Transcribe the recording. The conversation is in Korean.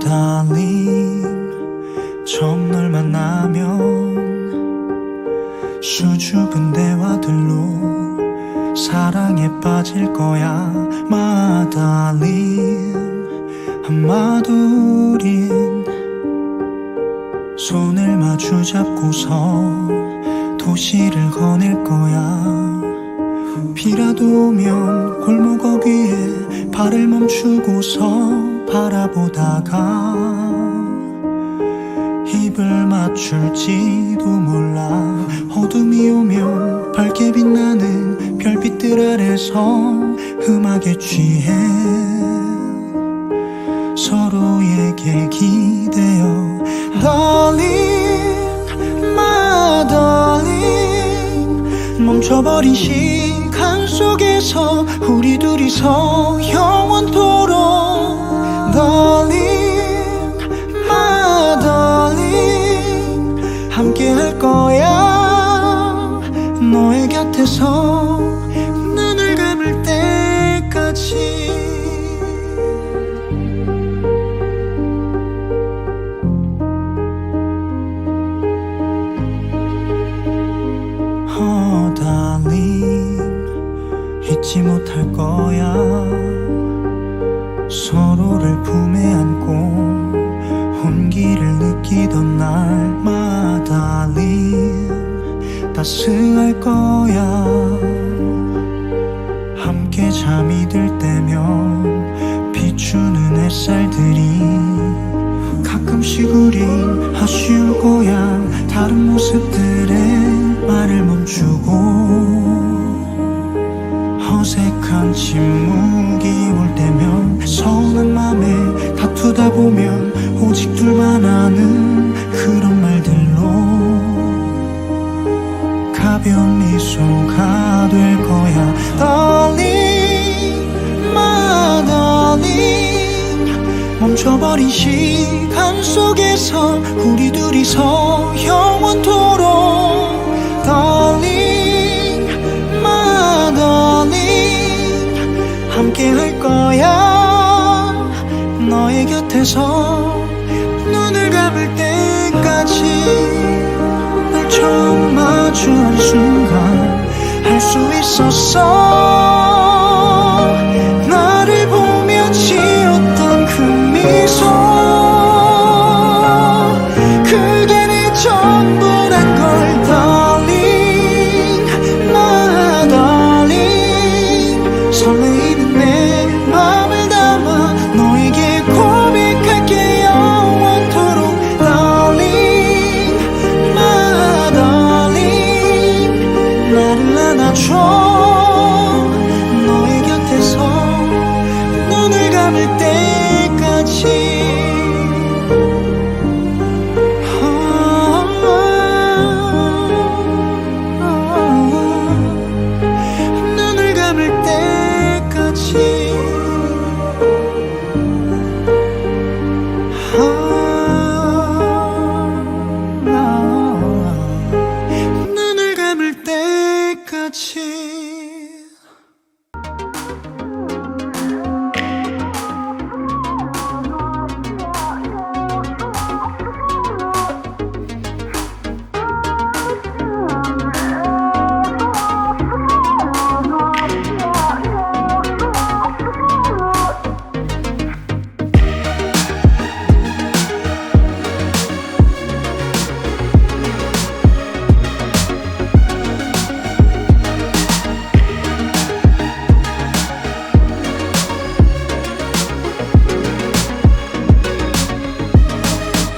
달리 처음 널 만나면 수줍은 대화들로 사랑에 빠질 거야. 마달린 한마두린 손을 마주 잡고서 도시를 거닐 거야. 비라도 오면 골목 어귀에 발을 멈추고서 바라보다가 입을 맞출지도 몰라. 어둠이 오면 밝게 빛나는 별빛들 아래서 음악에 취해 서로에게 기대어 Darling, my darling. 멈춰버린 시간 속에서 우리 둘이서 함께 할 거야. 너의 곁에서 눈을 감을 때까지. Oh darling 잊지 못할 거야. 서로를 품에 안고 온기를 느끼던 날 마 darling 따스할 거야. 함께 잠이 들 때면 비추는 햇살들이 가끔씩 우린 아쉬울 거야. 다른 모습들에 말을 멈추고 어색한 침묵이 올 때면 서운한 맘에 다투다 보면 오직 둘만 아는 멈춰버린 시간 속에서 우리 둘이서 영원토록 Darling, my darling 함께 할 거야. 너의 곁에서 눈을 감을 때까지 날 처음 마주한 순간 알수 있었어 to